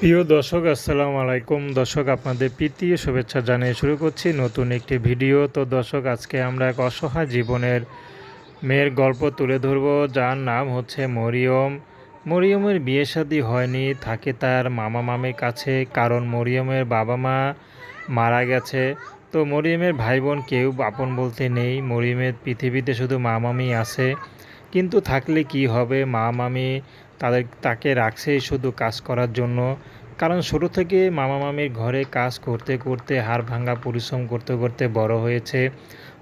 প্রিয় দর্শক, আসসালামু আলাইকুম। দর্শক, আপনাদের প্রীতি শুভেচ্ছা জানিয়ে শুরু করছি নতুন একটি ভিডিও। তো দর্শক, আজকে আমরা এক অসহায় জীবনের মেয়ের গল্প তুলে ধরব। যার নাম হচ্ছে মরিয়ম। মরিয়মের বিয়ে শাদী হয়নি, থাকে তার মামা মামির কাছে, কারণ মরিয়মের বাবা মা মারা গেছে। তো মরিয়মের ভাই বোন কেউ আপন বলতে নেই। মরিয়মের পৃথিবীতে শুধু মা মামি আছে। কিন্তু থাকলে কি হবে? মা মামি তাদের, তাকে রাখছেই শুধু কাজ করার জন্য। কারণ ছোটো থেকে মামা মামির ঘরে কাজ করতে করতে হাড় ভাঙ্গা পরিশ্রম করতে করতে বড় হয়েছে।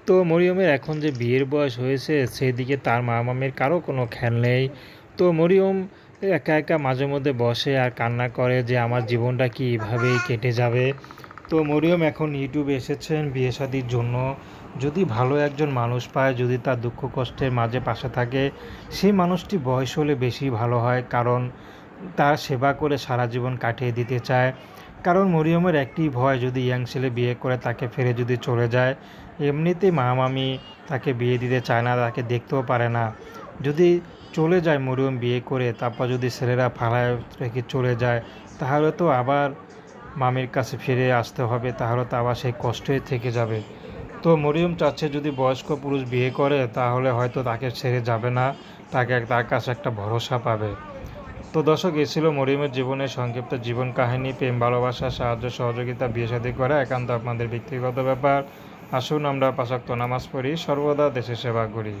তো মরিয়মের এখন যে বিয়ের বয়স হয়েছে, সেদিকে তার মামা মামির কারও কোনো খেয়াল নেই। তো মরিয়ম একা একা মাঝে মধ্যে বসে আর কান্না করে যে আমার জীবনটা কি এভাবেই কেটে যাবে। তো মরিয়ম, এখন ইউটিউবে এসেছেন বিয়ে শাদির জন্য। যদি ভালো একজন মানুষ পায়, যদি তার দুঃখ কষ্টের মাঝে পাশে থাকে, সেই মানুষটি বয়স হলে বেশি ভালো হয়, কারণ তার সেবা করে সারা জীবন কাটিয়ে দিতে চায়। কারণ মরিয়মের একটি ভয়, যদি ইয়াং ছেলে বিয়ে করে তাকে ফেরে যদি চলে যায়, এমনিতে মা মামি তাকে বিয়ে দিতে চায় না, তাকে দেখতেও পারে না। যদি চলে যায় মরিয়ম বিয়ে করে, তারপর যদি ছেলেরা ফালায় রেখে চলে যায়, তাহলে তো আবার মামির কাছে ফিরে আসতে হবে, তাহলে তো আবার সেই কষ্টই থেকে যাবে। তো মরিয়ম চাচ্ছে যদি বয়স্ক পুরুষ বিয়ে করে, তাহলে হয়তো তাকে ছেড়ে যাবে না, তাকে তার কাছে একটা ভরসা পাবে। তো দর্শক, এ ছিল মরিয়মের জীবনের সংক্ষিপ্ত জীবন কাহিনী, প্রেম, ভালোবাসা, সাহায্য, সহযোগিতা, বিয়ে শাদী করা, একান্ত আপনাদের ব্যক্তিগত ব্যাপার। আসুন আমরা পাশাক্ত নামাজ পড়ি, সর্বদা দেশে সেবা করি।